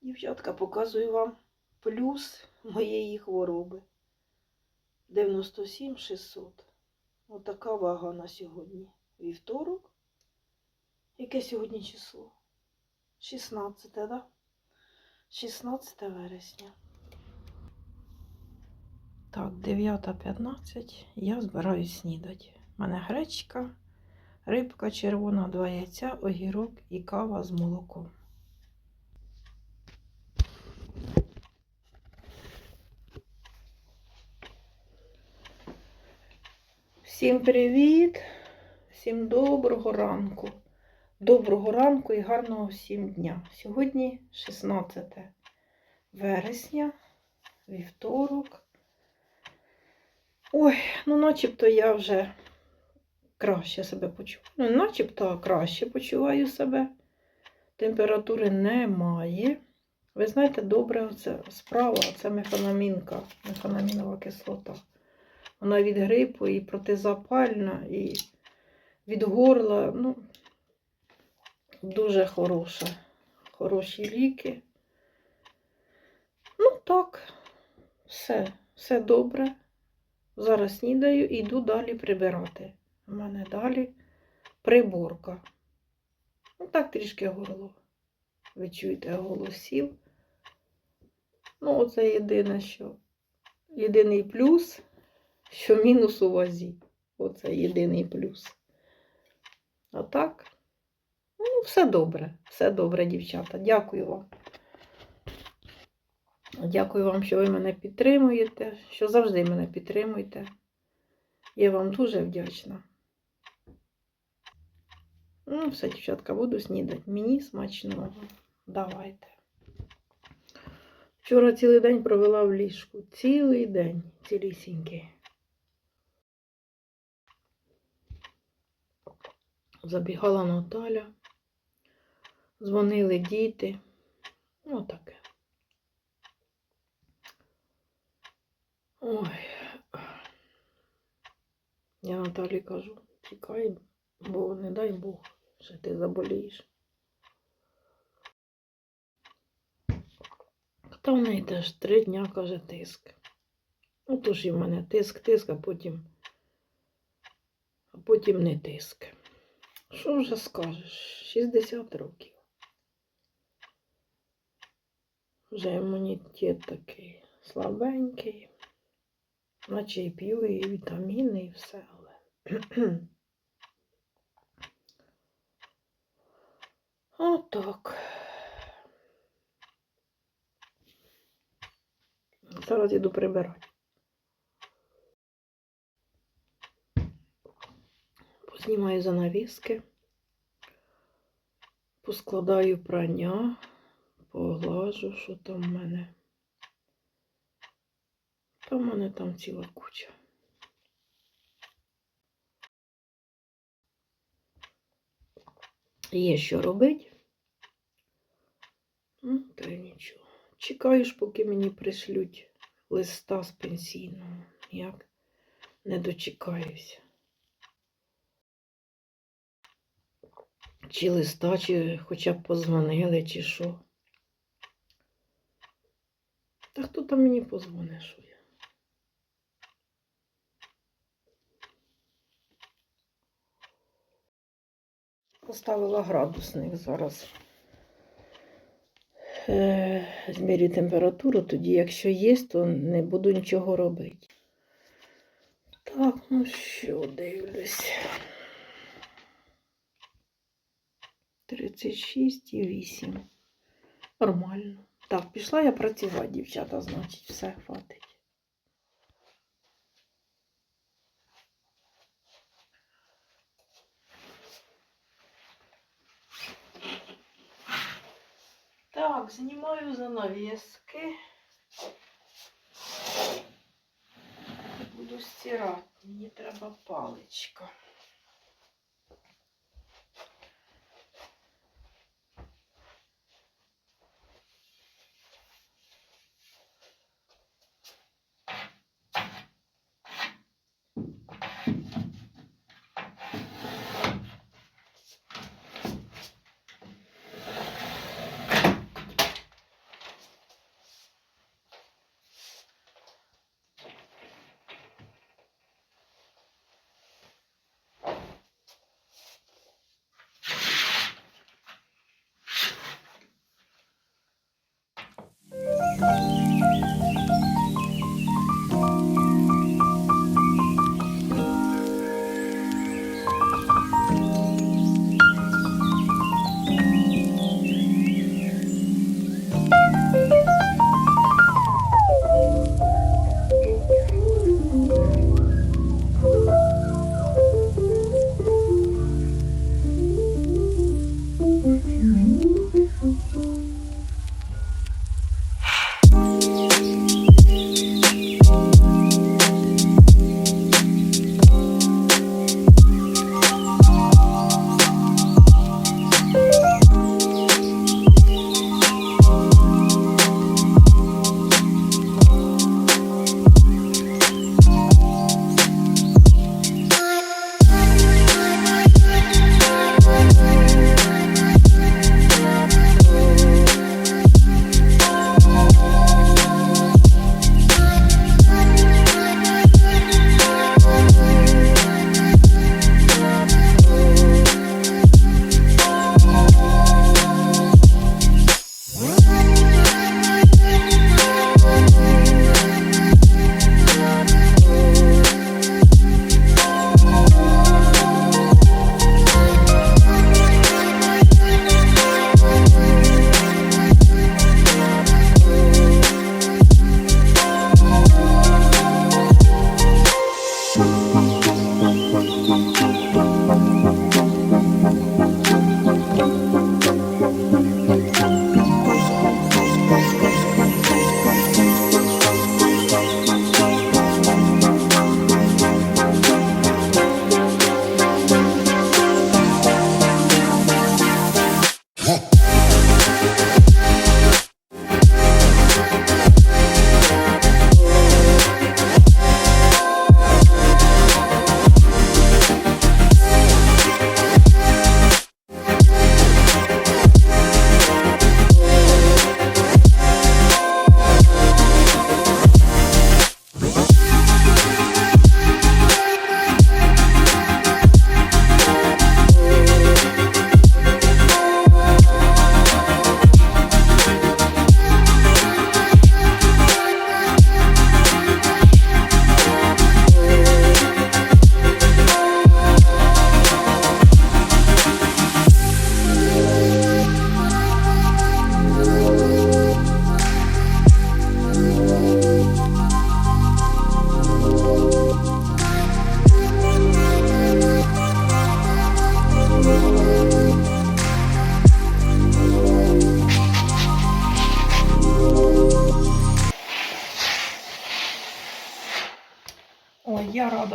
Дівчатка, показую вам плюс моєї хвороби. 97 600. Отака вага на сьогодні. Вівторок. Яке сьогодні число? 16, так? Да? 16 вересня. Так, 9.15. Я збираюсь снідати. У мене гречка, рибка червона, два яйця, огірок і кава з молоком. Всім привіт! Всім доброго ранку. Доброго ранку і гарного всім дня. Сьогодні 16 вересня, вівторок. Ой, ну начебто я вже краще себе почуваю. Ну, начебто краще почуваю себе. Температури немає. Ви знаєте, добре, це справа, це мефанамінка, мефанамінова кислота. Вона від грипу і протизапальна, і від горла. Ну, дуже хороша. Хороші ліки. Ну так, все, все добре. Зараз снідаю і йду далі прибирати. У мене далі приборка. Ну так трішки горло. Ви чуєте голосів. Ну, оце єдине, що єдиний плюс, що мінус у вазі. Оце єдиний плюс. А так, ну, все добре, все добре, дівчата. Дякую вам. Дякую вам, що ви мене підтримуєте, що завжди мене підтримуєте. Я вам дуже вдячна. Ну, все, дівчатка, буду снідати. Мені смачного. Давайте. Вчора цілий день провела в ліжку. Цілий день, цілісінький. Забігала Наталя. Дзвонили діти. Ну, таке. Ой. Я Наталі кажу, тікай, бо не дай Бог, що ти заболієш. Та в неї теж три дня, каже, тиск. Ну, то ж і в мене тиск, тиск, а потім, а потім не тиск. Що вже скажеш? 60 років. Вже імунітет такий слабенький. Наче і п'ю, і вітаміни, і все, але. Отак. Зараз іду прибирати. Познімаю занавіски, поскладаю прання, поглажу, що там в мене. Та в мене там ціла куча. Є що робити. Ну, та й нічого. Чекаю ж, поки мені пришлють листа з пенсійного. Як не дочекаюся. Чи листа, чи хоча б позвонили, чи що. Та хто там мені позвонить, що я? Поставила градусник зараз. Е, Змірю температуру, тоді, якщо є, то не буду нічого робити. Так, ну що, дивлюсь. 36,8. Нормально. Так, пішла я працювати, дівчата, значить, все хватить. Так, знімаю занавески. Буду стирати. Мені треба паличка.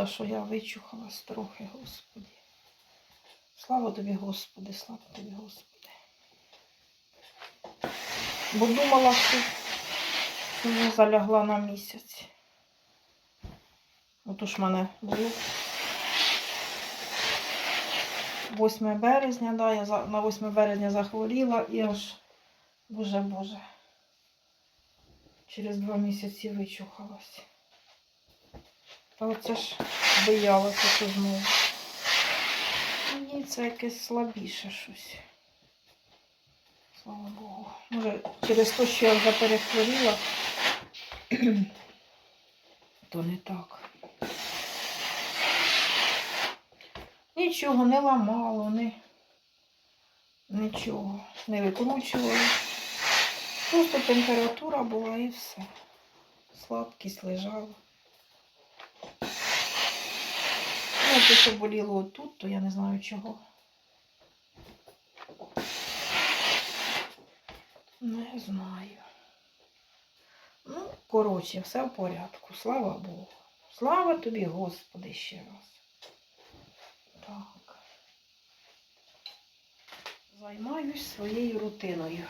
Рада, що я вичухалась трохи, Господі. Слава тобі, Господи, слава тобі, Господи. Бо думала, що вже залягла на місяць. Отож в мене було 8 березня, да, я на 8 березня захворіла і аж, боже Боже, через два місяці вичухалась. Та оце ж боялася, що знову. Мені це якесь слабіше щось. Слава Богу. Може, через те, що я вже перехворіла, то не так. Нічого не ламало, не, нічого не викручувало. Просто температура була і все. Слабкість лежала. Ну, що боліло отут, то я не знаю чого. Не знаю. Ну, коротше, все в порядку. Слава Богу. Слава тобі, Господи, ще раз. Так. Займаюсь своєю рутиною.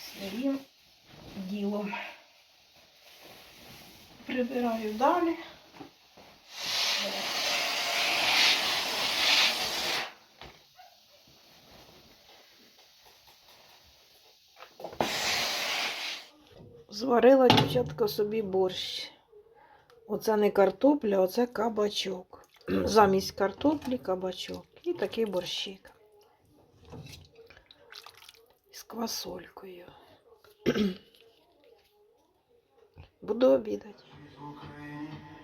Своїм ділом. Прибираю далі. Зварила дівчатка собі борщ. Оце не картопля, оце кабачок. Замість картоплі кабачок. І такий борщик. З квасолькою. Буду обідати.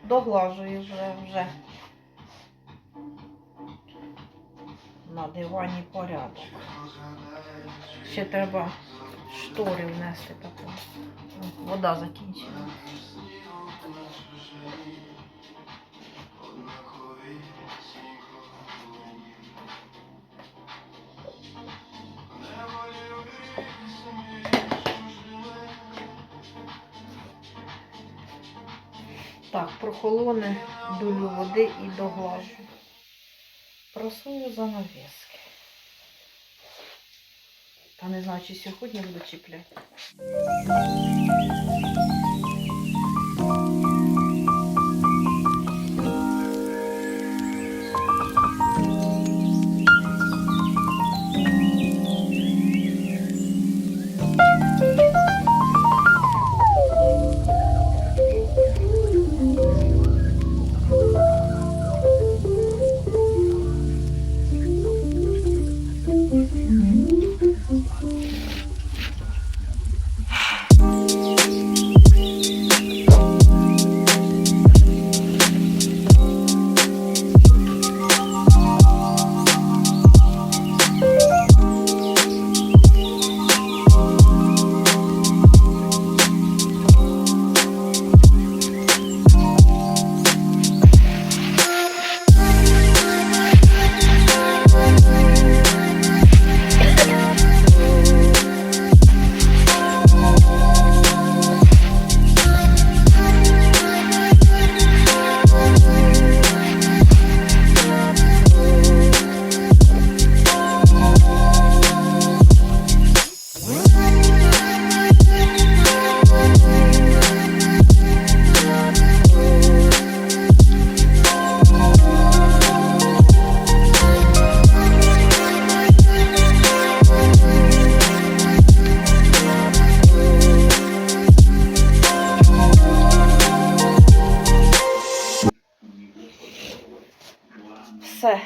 Доглажую вже вже. На дивані порядок. Ще треба штори внести таку. Вода закінчила. Так, прохолоне, долю води і доглажу. Просую занавіски. Та не знаю, чи сьогодні буду чіпляти. Все.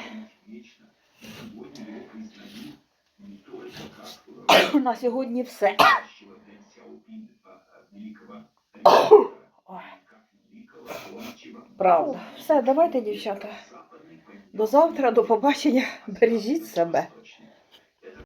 На сьогодні все. Правда. Все, давайте, дівчата. До завтра, до побачення. Бережіть себе.